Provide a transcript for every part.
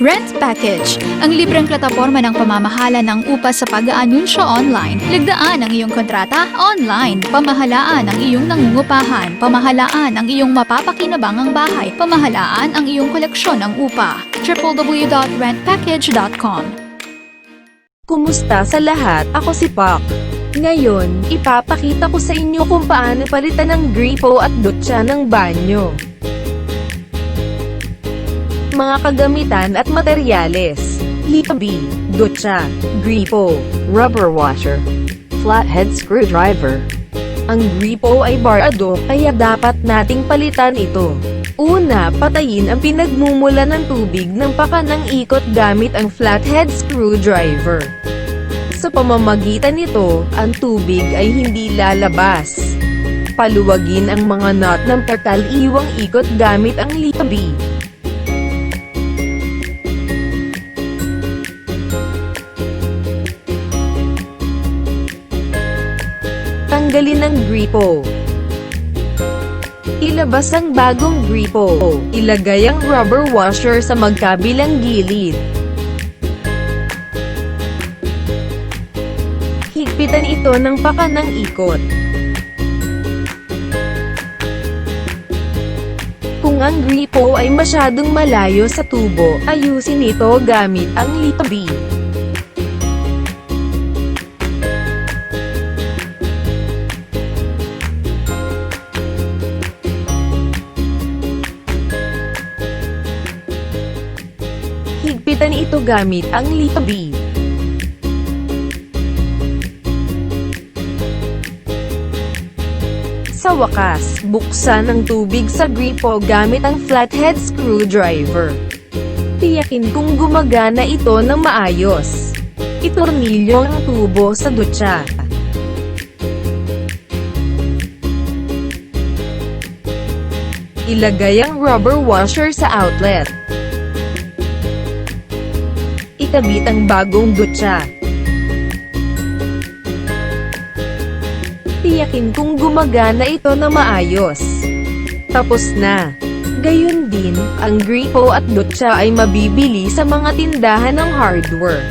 Rent Package, ang libreng plataporma ng pamamahala ng upa sa pag-aanunsyo online. Ligdaan ang iyong kontrata online. Pamahalaan ang iyong nangungupahan. Pamahalaan ang iyong mapapakinabangang bahay. Pamahalaan ang iyong koleksyon ng upa. www.rentpackage.com Kumusta sa lahat? Ako si Pak. Ngayon, ipapakita ko sa inyo kung paano palitan ng gripo at dutya ng banyo. Mga kagamitan at materyales. Lipabi, dutya, gripo, rubber washer, flathead screwdriver, Ang gripo ay barado, kaya dapat nating palitan ito. Una, patayin ang pinagmumula ng tubig ng paka ng ikot gamit ang flathead screwdriver. Sa pamamagitan nito, ang tubig ay hindi lalabas. Paluwagin ang mga nut ng pagkaliwang ikot gamit ang lipabi. Tanggalin ang gripo. Ilabas ang bagong gripo. Ilagay ang rubber washer sa magkabilang gilid. Higpitan ito ng paka ng ikot. Kung ang gripo ay masyadong malayo sa tubo, ayusin ito gamit ang lipabi. Higpitan ito gamit ang lipabi. Sa wakas, buksan ang tubig sa gripo gamit ang flathead screwdriver. Tiyakin kung gumagana ito ng maayos. Itornilyo ang tubo sa dutya. Ilagay ang rubber washer sa outlet. Ikabit ang bagong dutya. Tiyakin kung gumagana ito na maayos. Tapos na. Gayun din, ang gripo at dutya ay mabibili sa mga tindahan ng hardware.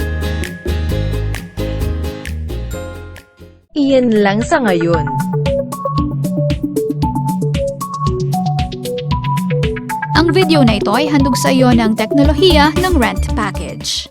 Iyan lang sa ngayon. Ang video na ito ay handog sa iyo ng teknolohiya ng Rent Package.